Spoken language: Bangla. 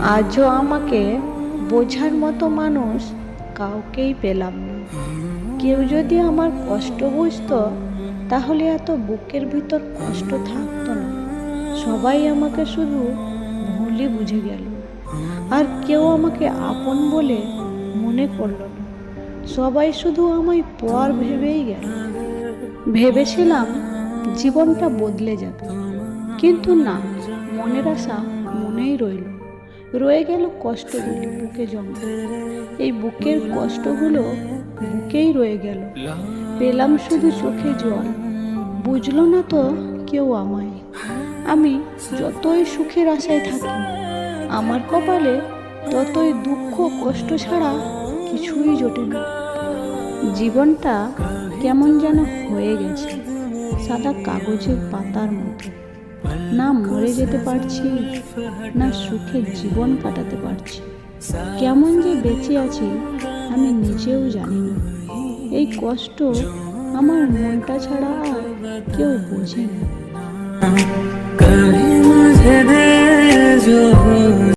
আজও আমাকে বোঝার মতো মানুষ কাউকেই পেলাম না। কেউ যদি আমার কষ্ট বুঝতো, তাহলে এত বুকের ভিতর কষ্ট থাকতো না। সবাই আমাকে শুধু ভুলই বুঝে গেল। আর কেউ আমাকে আপন বলে মনে করল না। সবাই শুধু আমায় পর ভেবেই গেল। ভেবেছিলাম জীবনটা বদলে যাবে। কিন্তু না, মনের আশা মনেই রইল। রয়ে গেল কষ্টগুলো, বুকে জমা এই বুকের কষ্টগুলো বুকেই রয়ে গেল। পেলাম শুধু চোখে জল। বুঝলো না তো কেউ আমায়। আমি যতই সুখের আশায় থাকি, আমার কপালে ততই দুঃখ কষ্ট ছাড়া কিছুই জোটে না। জীবনটা কেমন যেন হয়ে গেছে, সাদা কাগজের পাতার মতো। না মরে যেতে পারছি, না সুখে জীবন কাটাতে পারছি। কেমন যে বেঁচে আছি, আমি নিজেও জানি না। এই কষ্ট আমার মনটা ছাড়া আর কেউ বোঝে না।